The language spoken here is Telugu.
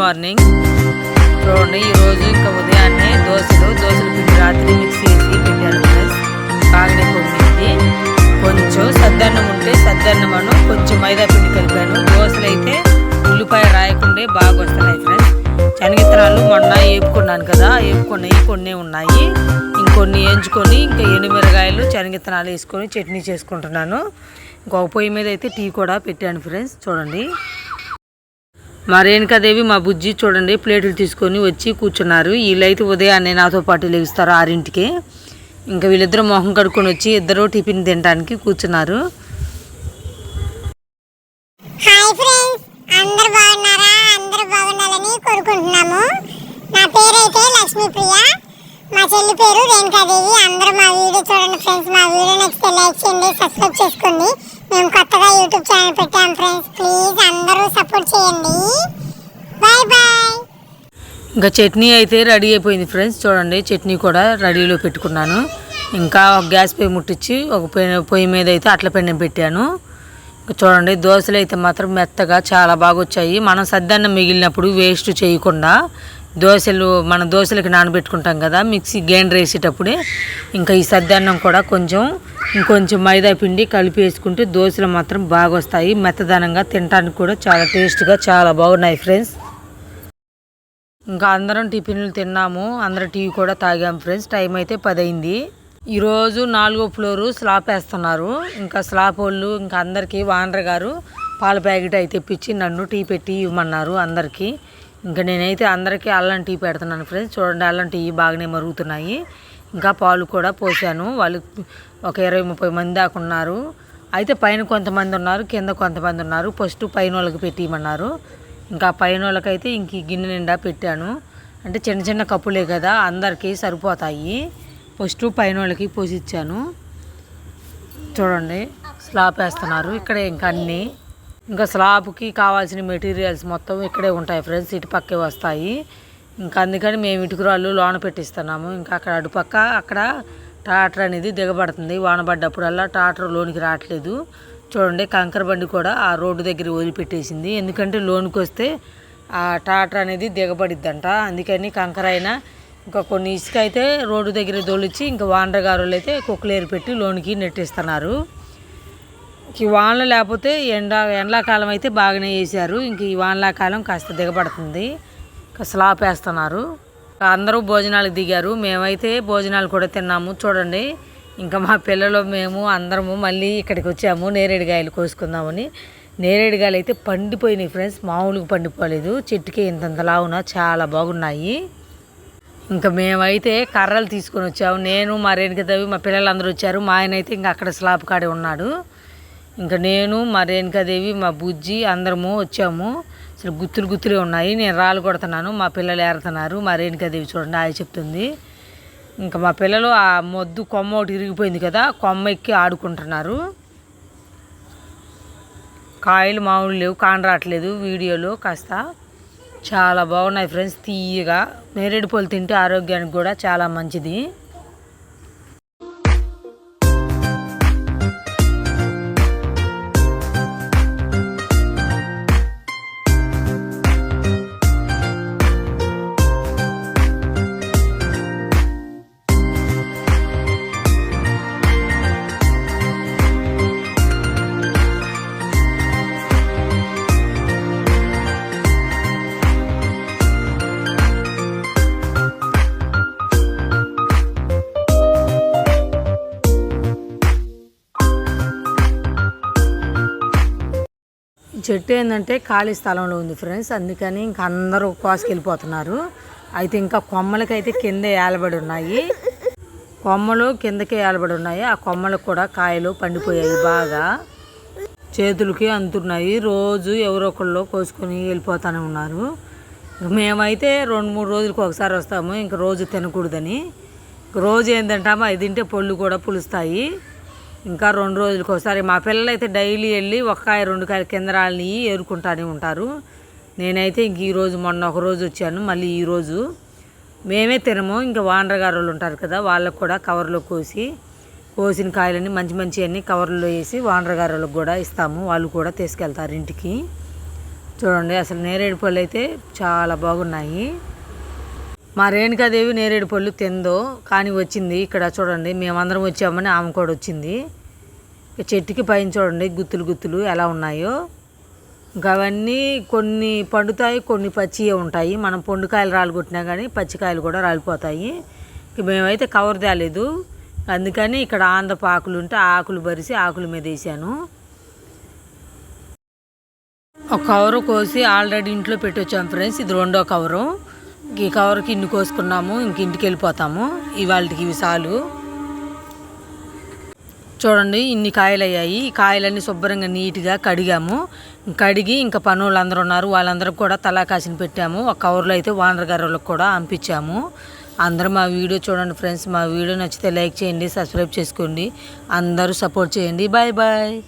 మార్నింగ్ చూడండి ఈరోజు ఇంకా ఉదయాన్నే దోశలు దోశలు పిండి రాత్రి మిక్స్ చేసి పెట్టాను బాగానే పొంగింది. కొంచెం సద్దన్నం ఉంటే సద్దన్నం అను కొంచెం మైదా పిండి కలిపాను. దోశలు అయితే ఉల్లిపాయ రాయకుండే బాగా వస్తున్నాయి ఫ్రెండ్స్ శనగిత్తనాలు మొన్న వేపుకున్నాను కదా వేపుకున్నాయి కొన్ని ఉన్నాయి. ఇంకొన్ని వేయించుకొని ఇంకా ఎనిమిరగాయలు శనగిత్తనాలు వేసుకొని చట్నీ చేసుకుంటున్నాను. ఇంకొక పొయ్యి మీద అయితే టీ కూడా పెట్టాను ఫ్రెండ్స్ చూడండి. మా రేణుకాదేవి మా బుజ్జి చూడండి ప్లేట్లు తీసుకొని వచ్చి కూర్చున్నారు. వీళ్ళైతే ఉదయాన్నే నాతో పాటు లెగుస్తారు ఆరింటికి. ఇంకా వీళ్ళిద్దరూ మొహం కడుక్కొని వచ్చి ఇద్దరు టిఫిన్ తినడానికి కూర్చున్నారు. హాయ్ ఫ్రెండ్స్ అందరు బాగున్నారా? అందరూ బాగుండాలని కోరుకుంటున్నాము. నా పేరైతే లక్ష్మీప్రియ. మా చెల్లి పేరు రేణుకాదేవి. అందరూ మా వీడియో చూడండి ఫ్రెండ్స్. మా వీడియో నచ్చితే లైక్ చేయండి సబ్స్క్రైబ్ చేసుకోండి. యూట్యూబ్ ఛానల్ పెట్టాం ఫ్రెండ్స్. ప్లీజ్ అందరూ సపోర్ట్ చేయండి. Bye bye. ఇంకా చట్నీ అయితే రెడీ అయిపోయింది ఫ్రెండ్స్. చూడండి చట్నీ కూడా రెడీలో పెట్టుకున్నాను. ఇంకా ఒక గ్యాస్ పొయ్యి ముట్టించి ఒక పొయ్యి మీద అయితే అట్ల పెండం పెట్టాను. ఇంకా చూడండి దోశలు అయితే మాత్రం మెత్తగా చాలా బాగా వచ్చాయి. మనం సద్దన్నం మిగిలినప్పుడు వేస్ట్ చేయకుండా దోశలు మన దోశలకి నానబెట్టుకుంటాం కదా మిక్సీ గ్రైండర్ వేసేటప్పుడే ఇంకా ఈ సద్దన్నం కూడా కొంచెం ఇంకొంచెం మైదా పిండి కలిపి వేసుకుంటే దోశలు మాత్రం బాగా వస్తాయి మెత్తదనంగా తినడానికి కూడా చాలా టేస్ట్గా చాలా బాగున్నాయి ఫ్రెండ్స్. ఇంకా అందరం టిఫిన్లు తిన్నాము. అందరం టీ కూడా తాగాం ఫ్రెండ్స్. టైం అయితే పది అయింది ఈరోజు నాలుగో ఫ్లోరు స్లాబ్ వేస్తున్నారు. ఇంకా స్లాబ్ వాళ్ళు ఇంకా అందరికీ వానర్ గారు పాల ప్యాకెట్ అయితే ఇప్పించి నన్ను టీ పెట్టి ఇవ్వమన్నారు అందరికీ. ఇంకా నేనైతే అందరికీ అల్లం టీ పెడుతున్నాను ఫ్రెండ్స్. చూడండి అల్లం టీ బాగానే మరుగుతున్నాయి. ఇంకా పాలు కూడా పోసాను. వాళ్ళు ఒక ఇరవై ముప్పై మంది దాకా ఉన్నారు. అయితే పైన కొంతమంది ఉన్నారు కింద కొంతమంది ఉన్నారు. ఫస్ట్ పైన వాళ్ళకి పెట్టియమన్నారు. ఇంకా పైన వాళ్ళకైతే ఇంక గిన్నె నిండా పెట్టాను. అంటే చిన్న చిన్న కప్పులే కదా అందరికీ సరిపోతాయి. ఫస్ట్ పైన వాళ్ళకి పోసిచ్చాను. చూడండి స్లాబ్ వేస్తున్నారు. ఇక్కడే ఇంకా అన్నీ. ఇంకా స్లాబ్కి కావాల్సిన మెటీరియల్స్ మొత్తం ఇక్కడే ఉంటాయి ఫ్రెండ్స్ ఇటు పక్కే వస్తాయి. ఇంకా అందుకని మేము ఇటుకురాళ్ళు లోన పెట్టిస్తున్నాము. ఇంకా అక్కడ అటుపక్క అక్కడ టాటర్ అనేది దిగబడుతుంది. వాన పడ్డప్పుడల్లా టాటర్ లోనికి రావట్లేదు. చూడండి కంకర బండి కూడా ఆ రోడ్డు దగ్గర వదిలిపెట్టేసింది. ఎందుకంటే లోనికి వస్తే ఆ టాటర్ అనేది దిగబడిద్దంట. అందుకని కంకర అయినా ఇంకా కొన్ని ఇసుక అయితే రోడ్డు దగ్గర దొలిచి ఇంకా వానరగారులు గారు అయితే కుక్కలేరు పెట్టి లోనికి నెట్టేస్తున్నారు. ఈ వానలు లేకపోతే ఎండా ఎండాకాలం అయితే బాగానే వేసారు ఇంక ఈ వానలాకాలం కాస్త దిగబడుతుంది. ఇంకా స్లాప్ వేస్తున్నారు. అందరూ భోజనాలకు దిగారు. మేమైతే భోజనాలు కూడా తిన్నాము. చూడండి ఇంకా మా పిల్లలు మేము అందరము మళ్ళీ ఇక్కడికి వచ్చాము. నేరేడుగాయలు కోసుకుందామని. నేరేడుగాయలు అయితే పండిపోయినాయి ఫ్రెండ్స్. మామూలుగా పండిపోలేదు. చెట్టుకి ఇంతంత లావున చాలా బాగున్నాయి. ఇంకా మేమైతే కర్రలు తీసుకొని వచ్చాము. నేను మా రేణుకదేవి మా పిల్లలందరూ వచ్చారు. మా ఆయన అయితే ఇంకా అక్కడ స్లాబ్ కాడే ఉన్నాడు. ఇంకా నేను మా రేణుకాదేవి మా బుజ్జి అందరము వచ్చాము. అసలు గుత్తులు గుత్తులే ఉన్నాయి. నేను రాళ్ళు కొడుతున్నాను. మా పిల్లలు ఏరుతున్నారు. మా రేణుకాదేవి చూడండి ఆయన చెప్తుంది. ఇంకా మా పిల్లలు ఆ మొద్దు కొమ్మ ఒకటి ఇరిగిపోయింది కదా కొమ్మ ఎక్కి ఆడుకుంటున్నారు. కాయలు మామూలు లేవు కాన వీడియోలో కాస్త. చాలా బాగున్నాయి ఫ్రెండ్స్ తీయగా. నేరేడు పళ్ళు తింటే ఆరోగ్యానికి కూడా చాలా మంచిది. చెట్టు ఏంటంటే ఖాళీ స్థలంలో ఉంది ఫ్రెండ్స్. అందుకని ఇంకా అందరూ కోసుకెళ్ళిపోతున్నారు అయితే ఇంకా కొమ్మలకైతే కింద ఏలబడి ఉన్నాయి. కొమ్మలు కిందకే ఏలబడి ఉన్నాయి. ఆ కొమ్మలకు కూడా కాయలు పండిపోయాయి బాగా. చేతులకి అందుతున్నాయి రోజు ఎవరో ఒకళ్ళు కోసుకొని వెళ్ళిపోతూనే ఉన్నారు. మేమైతే రెండు మూడు రోజులకు ఒకసారి వస్తాము. ఇంక రోజు తినకూడదని. రోజు ఏంటంటామో అది తింటే పళ్ళు కూడా పులుస్తాయి. ఇంకా రెండు రోజులకు ఒకసారి మా పిల్లలు అయితే డైలీ వెళ్ళి ఒక్కాయ రెండు కాయల కింద ఏరుకుంటానే ఉంటారు. నేనైతే ఇంక ఈరోజు మొన్న ఒక రోజు వచ్చాను మళ్ళీ ఈరోజు మేమే తినము ఇంకా వానర్ గారు ఉంటారు కదా వాళ్ళకు కూడా కవర్లో కోసి కోసిన కాయలన్నీ మంచి మంచి అన్ని కవర్లో వేసి వానర్ గారు కూడా ఇస్తాము వాళ్ళు కూడా తీసుకెళ్తారు ఇంటికి. చూడండి అసలు నేరేడు పళ్ళు అయితే చాలా బాగున్నాయి. మా రేణుకాదేవి నేరేడు పళ్ళు తిందో కానీ వచ్చింది ఇక్కడ చూడండి మేమందరం వచ్చామని ఆమె కూడా వచ్చింది. చెట్టుకి పైన చూడండి గుత్తులు గుత్తులు ఎలా ఉన్నాయో. ఇంకా అవన్నీ కొన్ని పండుతాయి కొన్ని పచ్చియే ఉంటాయి. మనం పొండుకాయలు రాలుగొట్టినా కానీ పచ్చికాయలు కూడా రాలిపోతాయి. మేమైతే కవర్ తేలేదు. అందుకని ఇక్కడ ఆంధ్ర ఆకులు ఉంటే ఆకులు బరిసి ఆకుల మీద వేసాను. ఒక కవరు కోసి ఆల్రెడీ ఇంట్లో పెట్టి ఫ్రెండ్స్ ఇది రెండో కవరు. ఈ కవర్కి ఇన్ని కోసుకున్నాము ఇంక ఇంటికి వెళ్ళిపోతాము. ఇవాళకి ఇవి చాలు. చూడండి ఇన్ని కాయలు అయ్యాయి. ఈ కాయలన్నీ శుభ్రంగా నీట్గా కడిగాము. కడిగి ఇంకా పనులు అందరూ ఉన్నారు. వాళ్ళందరూ కూడా తలాకాసిని పెట్టాము. ఒక కవర్లో అయితే వానర్ గారులకు కూడా పంపించాము అందరూ మా వీడియో చూడండి ఫ్రెండ్స్. మా వీడియో నచ్చితే లైక్ చేయండి సబ్స్క్రైబ్ చేసుకోండి. అందరూ సపోర్ట్ చేయండి. Bye bye.